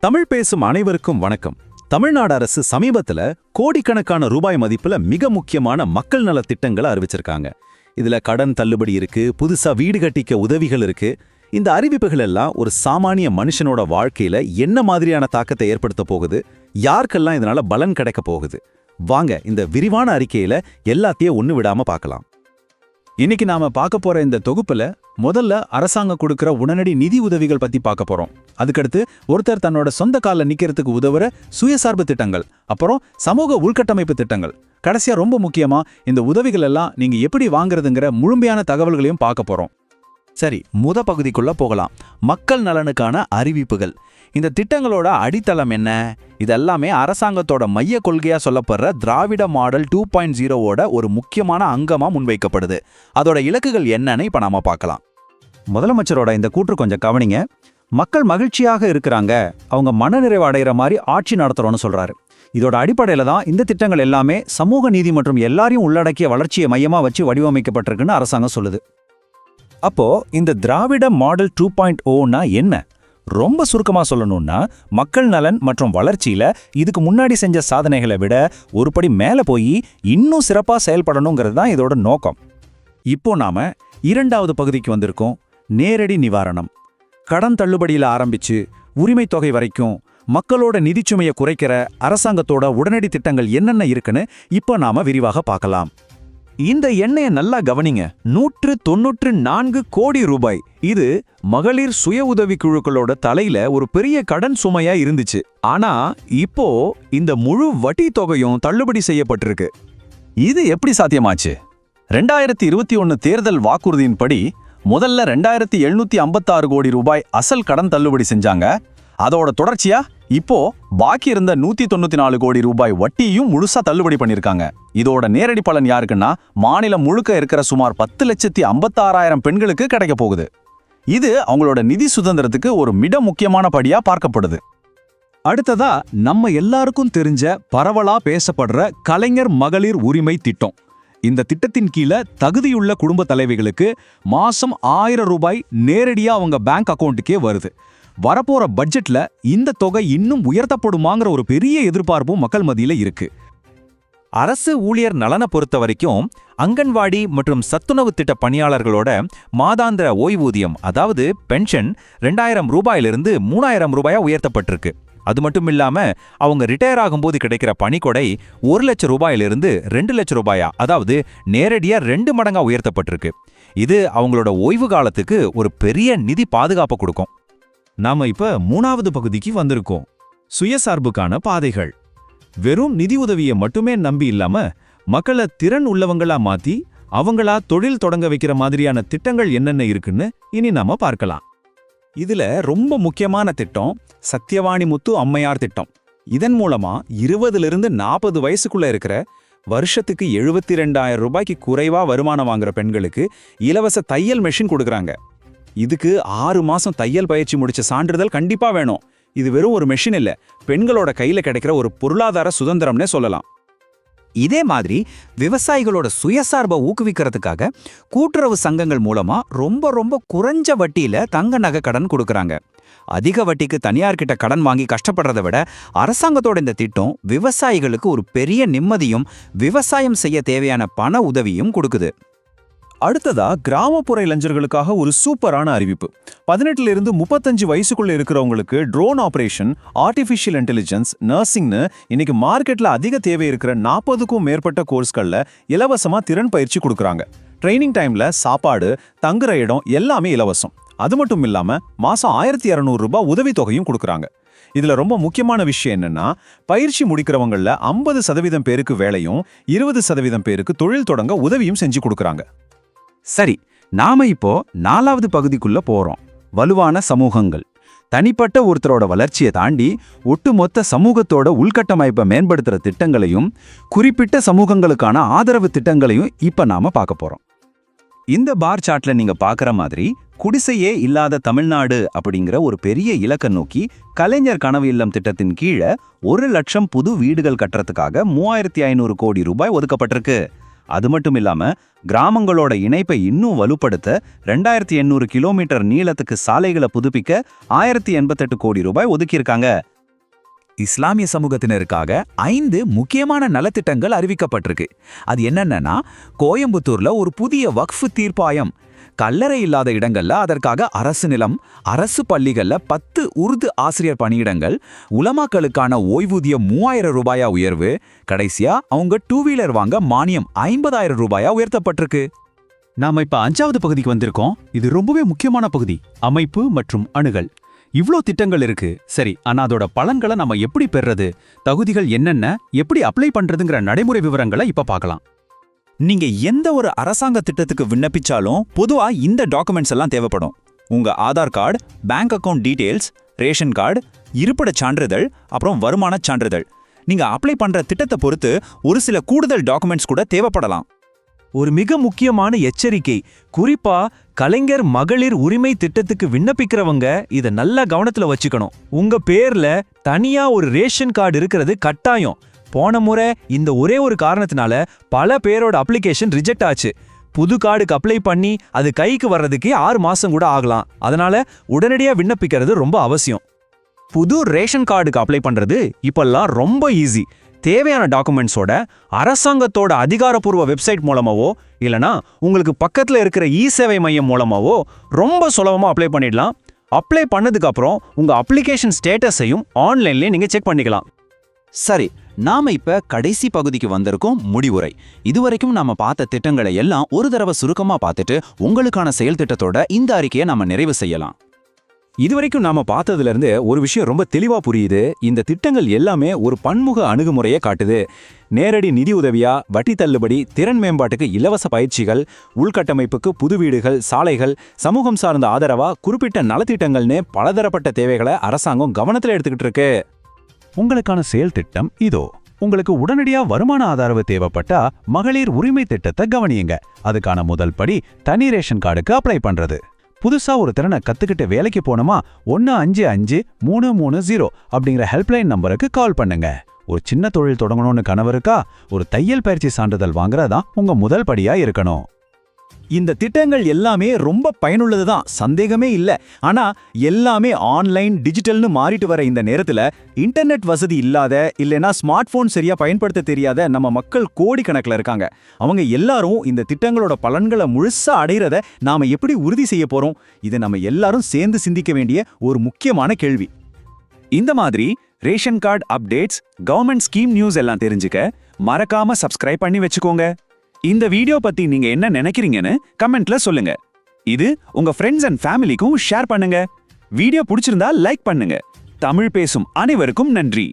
தமிழ் பேசும் அனைவருக்கும் வணக்கம். தமிழ்நாடு அரசு சமீபத்துல கோடிக்கணக்கான ரூபாய் மதிப்புல மிக முக்கியமான மக்கள் நலத் திட்டங்களை அறிவிச்சிருக்காங்க. இதுல கடன் தள்ளுபடி இருக்கு புதுசா வீடு கட்டிக்க உதவிகள் இருக்கு. இந்த அறிவிப்புகள் எல்லாம் ஒரு சாமானிய மனுஷனோட வாழ்க்கையில என்ன மாதிரியான தாக்கத்தை ஏற்படுத்த போகுது? யாருக்கெல்லாம் இதனால பலன் கிடைக்க போகுது? வாங்க இந்த விரிவான அறிக்கையில எல்லாத்தையும் ஒண்ணு விடாம பார்க்கலாம். இன்னைக்கு நாம பார்க்க போற இந்த தொகுப்புல முதல்ல அரசாங்கம் கொடுக்கிற உடனடி நிதி உதவிகள் பத்தி பார்க்க போறோம். அதுக்கடுத்து ஒருத்தர் தன்னோட சொந்த காலில் நிக்கிறதுக்கு உதவுற சுயசார்பு திட்டங்கள் அப்புறம் சமூக உள்கட்டமைப்பு திட்டங்கள். கடைசியா ரொம்ப முக்கியமா இந்த உதவிகள் எல்லாம் நீங்க எப்படி வாங்குறதுங்கிற முழுமையான தகவல்களையும் பார்க்க போறோம். சரி முத பகுதிக்குள்ள போகலாம். மக்கள் நலனுக்கான அறிவிப்புகள். இந்த திட்டங்களோட அடித்தளம் என்ன? இதெல்லாமே அரசாங்கத்தோட மைய கொள்கையா சொல்லப்படுற திராவிட மாடல் டூ பாயிண்ட் ஜீரோவோட ஒரு முக்கியமான அங்கமா முன்வைக்கப்படுது. அதோட இலக்குகள் என்னன்னு இப்ப நாம பார்க்கலாம். முதலமைச்சரோட இந்த கூற்று கொஞ்சம் கவனிங்க. மக்கள் மகிழ்ச்சியாக இருக்கிறாங்க. அவங்க மனநிறைவு அடைகிற மாதிரி ஆட்சி நடத்துறோம்னு சொல்றாரு. இதோட அடிப்படையில் தான் இந்த திட்டங்கள் எல்லாமே சமூக நீதி மற்றும் எல்லாரையும் உள்ளடக்கிய வளர்ச்சியை மையமாக வச்சு வடிவமைக்கப்பட்டிருக்குன்னு அரசாங்கம் சொல்லுது. அப்போ இந்த திராவிட மாடல் டூ பாயிண்ட் ஓனா என்ன? ரொம்ப சுருக்கமாக சொல்லணும்னா மக்கள் நலன் மற்றும் வளர்ச்சியில் இதுக்கு முன்னாடி செஞ்ச சாதனைகளை விட ஒரு படி மேலே போய் இன்னும் சிறப்பாக செயல்படணுங்கிறது தான் இதோட நோக்கம். இப்போ நாம இரண்டாவது பகுதிக்கு வந்திருக்கோம். நேரடி நிவாரணம். கடன் தள்ளுபடியில் ஆரம்பிச்சு உரிமை தொகை வரைக்கும் மக்களோட நிதிச்சுமையை குறைக்கிற அரசாங்கத்தோட உடனடி திட்டங்கள் என்னென்ன இருக்குன்னு இப்போ நாம விரிவாக பார்க்கலாம். இந்த எண்ணெயை நல்லா கவனிங்க. நூற்று தொன்னூற்று நான்கு கோடி ரூபாய். இது மகளிர் சுய உதவி குழுக்களோட தலையில ஒரு பெரிய கடன் சுமையா இருந்துச்சு. ஆனா இப்போ இந்த முழு வட்டி தொகையும் தள்ளுபடி செய்யப்பட்டிருக்கு. இது எப்படி சாத்தியமாச்சு? ரெண்டாயிரத்தி இருபத்தி ஒன்னு தேர்தல் வாக்குறுதியின்படி முதல்ல ரெண்டாயிரத்தி எழுநூத்தி ஐம்பத்தாறு கோடி ரூபாய் அசல் கடன் தள்ளுபடி செஞ்சாங்க. அதோட தொடர்ச்சியா இப்போ பாக்கி இருந்த நூத்தி தொண்ணூத்தி நாலு கோடி ரூபாய் வட்டியும் முழுசா தள்ளுபடி பண்ணிருக்காங்க. இதோட நேரடி பலன் யாருக்குன்னா மாநிலம் முழுக்க இருக்கிற சுமார் பத்து லட்சத்தி ஐம்பத்தாறாயிரம் பெண்களுக்கு கிடைக்க போகுது. இது அவங்களோட நிதி சுதந்திரத்துக்கு ஒரு மிக முக்கியமான படியா பார்க்கப்படுது. அடுத்ததா நம்ம எல்லாருக்கும் தெரிஞ்ச பரவலா பேசப்படுற கலைஞர் மகளிர் உரிமை திட்டம். இந்த திட்டத்தின் கீழே தகுதியுள்ள குடும்ப தலைவிகளுக்கு மாசம் ஆயிரம் ரூபாய் நேரடியா அவங்க பேங்க் அக்கவுண்ட்டுக்கே வருது. வரப்போற பட்ஜெட்ல இந்த தொகை இன்னும் உயர்த்தப்படுமாங்கிற ஒரு பெரிய எதிர்பார்ப்பும் மக்கள் மத்தியில இருக்கு. அரசு ஊழியர் நலனை பொறுத்த வரைக்கும் அங்கன்வாடி மற்றும் சத்துணவு திட்ட பணியாளர்களோட மாதாந்திர ஓய்வூதியம் அதாவது பென்ஷன் ரெண்டாயிரம் ரூபாயிலிருந்து மூணாயிரம் ரூபாயா உயர்த்தப்பட்டிருக்கு. அது மட்டும் இல்லாம அவங்க ரிட்டையர் ஆகும்போது கிடைக்கிற பணிக்கொடை ஒரு லட்சம் ரூபாயிலிருந்து ரெண்டு லட்சம் ரூபாயா அதாவது நேரடியா ரெண்டு மடங்கா உயர்த்தப்பட்டிருக்கு. இது அவங்களோட ஓய்வு காலத்துக்கு ஒரு பெரிய நிதி பாதுகாப்பு கொடுக்கும். நாம இப்ப மூணாவது பகுதிக்கு வந்திருக்கோம். சுயசார்புக்கான பாதைகள். வெறும் நிதி உதவியை மட்டுமே நம்பி இல்லாம மக்களை திறன் உள்ளவங்களா மாத்தி அவங்களா தொழில் தொடங்க வைக்கிற மாதிரியான திட்டங்கள் என்னென்ன இருக்குன்னு இனி நாம பார்க்கலாம். இதுல ரொம்ப முக்கியமான திட்டம் சத்யவாணி முத்து அம்மையார் திட்டம். இதன் மூலமா இருபதுல நாற்பது வயசுக்குள்ள இருக்கிற வருஷத்துக்கு எழுபத்தி ரெண்டாயிரம் ரூபாய்க்கு குறைவா வருமானம் வாங்குற பெண்களுக்கு இலவச தையல் மெஷின் கொடுக்குறாங்க. இதுக்கு ஆறு மாசம் தையல் பயிற்சி முடிச்ச சான்றிதழ் கண்டிப்பா வேணும். இது வெறும் ஒரு மெஷின் இல்ல. பெண்களோட கையில கிடைக்கிற ஒரு பொருளாதார சுதந்திரம்னே சொல்லலாம். இதே மாதிரி விவசாயிகளோட சுயசார்பை ஊக்குவிக்கிறதுக்காக கூட்டுறவு சங்கங்கள் மூலமா ரொம்ப ரொம்ப குறைஞ்ச வட்டியில தங்க நகை கடன் கொடுக்கறாங்க. அதிக வட்டிக்கு தனியார்கிட்ட கடன் வாங்கி கஷ்டப்படுறதை விட அரசாங்கத்தோட இந்த திட்டம் விவசாயிகளுக்கு ஒரு பெரிய நிம்மதியும் விவசாயம் செய்ய தேவையான பண உதவியும் கொடுக்குது. அடுத்ததா கிராமப்புற இளைஞர்களுக்காக ஒரு சூப்பரான அறிவிப்பு. பதினெட்டுல இருந்து முப்பத்தஞ்சு வயசுக்குள்ள இருக்கிறவங்களுக்கு ட்ரோன் ஆபரேஷன் ஆர்டிஃபிஷியல் இன்டெலிஜென்ஸ் நர்சிங்னு இன்னைக்கு மார்க்கெட்ல அதிக தேவை இருக்கிற நாற்பதுக்கும் மேற்பட்ட கோர்ஸ்களில் இலவசமா திறன் பயிற்சி கொடுக்குறாங்க. ட்ரைனிங் டைம்ல சாப்பாடு தங்குற இடம் எல்லாமே இலவசம். அது மட்டும் இல்லாம மாசம் ஆயிரத்தி இரநூறு ரூபாய் உதவித்தொகையும் கொடுக்குறாங்க. இதுல ரொம்ப முக்கியமான விஷயம் என்னன்னா பயிற்சி முடிக்கிறவங்கள ஐம்பது சதவீதம் பேருக்கு வேலையும் இருபது சதவீதம் பேருக்கு தொழில் தொடங்க உதவியும் செஞ்சு கொடுக்குறாங்க. சரி நாம இப்போ நாலாவது பகுதிக்குள்ள போறோம். வலுவான சமூகங்கள். தனிப்பட்ட ஒருத்தரோட வளர்ச்சியை தாண்டி ஒட்டுமொத்த சமூகத்தோட உள்கட்டமைப்பை மேம்படுத்துகிற திட்டங்களையும் குறிப்பிட்ட சமூகங்களுக்கான ஆதரவு திட்டங்களையும் இப்போ நாம பார்க்க போறோம். இந்த பார் சார்ட்ல நீங்க பார்க்குற மாதிரி குடிசையே இல்லாத தமிழ்நாடு அப்படிங்கிற ஒரு பெரிய இலக்கை நோக்கி கலைஞர் கனவு இல்லம் திட்டத்தின் கீழே ஒரு லட்சம் புது வீடுகள் கட்டுறதுக்காக மூவாயிரத்தி ஐநூறு கோடி ரூபாய் ஒதுக்கப்பட்டிருக்கு. அது மட்டும் இல்லாம கிராமங்களோட இணைப்பை இன்னும் வலுப்படுத்த ரெண்டாயிரத்தி எண்ணூறு கிலோமீட்டர் நீளத்துக்கு சாலைகளை புதுப்பிக்க ஆயிரத்தி எண்பத்தெட்டு கோடி ரூபாய் ஒதுக்கியிருக்காங்க. இஸ்லாமிய சமூகத்தினருக்காக ஐந்து முக்கியமான நலத்திட்டங்கள் அறிவிக்கப்பட்டிருக்கு. அது என்னென்னா கோயம்புத்தூர்ல ஒரு புதிய வக்ஃபு தீர்ப்பாயம். கல்லறை இல்லாத இடங்கள்ல அதற்காக அரசு நிலம் அரசு பள்ளிகள்ல பத்து உருது ஆசிரியர் பணியிடங்கள் உலமாக்களுக்கான ஓய்வூதியம் மூவாயிரம் ரூபாயா உயர்வு கடைசியா அவங்க டூ வீலர் வாங்க மானியம் ஐம்பதாயிரம் ரூபாயா உயர்த்தப்பட்டிருக்கு. நாம இப்ப அஞ்சாவது பகுதிக்கு வந்திருக்கோம். இது ரொம்பவே முக்கியமான பகுதி. அமைப்பு மற்றும் அணுகல். இவ்ளோ திட்டங்கள் இருக்கு. சரி ஆனா அதோட பலன்களை நம்ம எப்படி பெறது தகுதிகள் என்னென்ன? எப்படி அப்ளை பண்றதுங்கிற நடைமுறை விவரங்களை இப்ப பார்க்கலாம். நீங்க எந்த ஒரு அரசாங்க திட்டத்துக்கு விண்ணப்பிச்சாலும் பொதுவா இந்த டாக்குமெண்ட்ஸ் எல்லாம் தேவைப்படும். உங்க Aadhaar card bank account details ration card இருப்பிடச் சான்றிதழ் அப்புறம் வருமானச் சான்றிதழ். நீங்க அப்ளை பண்ற திட்டத்தை பொறுத்து ஒரு சில கூடுதல் டாக்குமெண்ட்ஸ் கூட தேவைப்படலாம். ஒரு மிக முக்கியமான எச்சரிக்கை. குறிப்பா கலைஞர் மகளிர் உரிமை திட்டத்துக்கு விண்ணப்பிக்கிறவங்க இதை நல்லா கவனத்துல வச்சுக்கணும். உங்க பேர்ல தனியா ஒரு ரேஷன் கார்டு இருக்கிறது கட்டாயம். போன முறை இந்த ஒரே ஒரு காரணத்தினால பல பேரோட அப்ளிகேஷன் ரிஜெக்ட் ஆச்சு. புது கார்டுக்கு அப்ளை பண்ணி அது கைக்கு வர்றதுக்கே ஆறு மாசம் கூட ஆகலாம். அதனால உடனடியா விண்ணப்பிக்கிறது ரொம்ப அவசியம். புது ரேஷன் கார்டுக்கு அப்ளை பண்றது இப்பெல்லாம் ரொம்ப ஈஸி. தேவையான டாக்குமெண்ட்ஸோட அரசாங்கத்தோட அதிகாரப்பூர்வ வெப்சைட் மூலமாவோ இல்லனா உங்களுக்கு பக்கத்தில் இருக்கிற இ சேவை மையம் மூலமாவோ ரொம்ப சுலபமாக அப்ளை பண்ணிடலாம். அப்ளை பண்ணதுக்கு அப்புறம் அப்ளிகேஷன் ஸ்டேட்டஸையும் ஆன்லைன்லேயே நீங்கள் செக் பண்ணிக்கலாம். சரி நாம இப்போ கடைசி பகுதிக்கு வந்திருக்கோம் முடிவுரை. இதுவரைக்கும் நாம பார்த்த திட்டங்களை எல்லாம் ஒரு தடவை சுருக்கமாக பார்த்துட்டு உங்களுக்கான செயல் திட்டத்தோட இந்த அறிக்கையை நாம நிறைவு செய்யலாம். இதுவரைக்கும் நாம பார்த்ததுல இருந்து ஒரு விஷயம் ரொம்ப தெளிவா புரியுது. இந்த திட்டங்கள் எல்லாமே ஒரு பன்முக அணுகுமுறையை காட்டுது. நேரடி நிதி உதவியா வட்டி தள்ளுபடி திறன் மேம்பாட்டுக்கு இலவச பயிற்சிகள் உள்கட்டமைப்புக்கு புது வீடுகள் சாலைகள் சமூகம் சார்ந்த ஆதரவா குறிப்பிட்ட நலத்திட்டங்கள்னு பலதரப்பட்ட தேவைகளை அரசாங்கம் கவனத்தில் எடுத்துக்கிட்டு இருக்கு. உங்களுக்கான செயல் திட்டம் இதோ. உங்களுக்கு உடனடியா வருமான ஆதரவு தேவைப்பட்டா மகளிர் உரிமை திட்டத்தை கவனியுங்க. அதுக்கான முதல் படி தனி ரேஷன் கார்டுக்கு அப்ளை பண்றது. புதுசா ஒரு திறனை கத்துக்கிட்டு வேலைக்கு போனோமா? ஒன்னு அஞ்சு அஞ்சு மூணு மூணு ஜீரோ அப்படிங்கிற ஹெல்ப்லைன் நம்பருக்கு கால் பண்ணுங்க. ஒரு சின்ன தொழில் தொடங்கணும்னு கனவு இருக்கா? ஒரு தையல் பயிற்சி சான்றிதழ் வாங்குறதா உங்க முதல் படியா இருக்கணும். இந்த திட்டங்கள் எல்லாமே ரொம்ப பயனுள்ளது தான் சந்தேகமே இல்ல. ஆனா எல்லாமே ஆன்லைன் டிஜிட்டல்னு மாறிட்டு வர இந்த நேரத்துல இன்டர்நெட் வசதி இல்லாத இல்லைனா ஸ்மார்ட் போன் சரியா பயன்படுத்த தெரியாத நம்ம மக்கள் கோடிக்கணக்கில் இருக்காங்க. அவங்க எல்லாரும் இந்த திட்டங்களோட பலன்களை முழுசா அடையிறத நாம எப்படி உறுதி செய்ய போறோம்? இது நம்ம எல்லாரும் சேர்ந்து சிந்திக்க வேண்டிய ஒரு முக்கியமான கேள்வி. இந்த மாதிரி ration card updates government scheme news எல்லாம் தெரிஞ்சுக்க மறக்காம சப்ஸ்கிரைப் பண்ணி வச்சுக்கோங்க. இந்த வீடியோ பத்தி நீங்க என்ன நினைக்கிறீங்கன்னு கமெண்ட்ல சொல்லுங்க. இது உங்க ஃப்ரெண்ட்ஸ் அண்ட் ஃபேமிலிக்கும் ஷேர் பண்ணுங்க. வீடியோ பிடிச்சிருந்தா லைக் பண்ணுங்க. தமிழ் பேசும் அனைவருக்கும் நன்றி.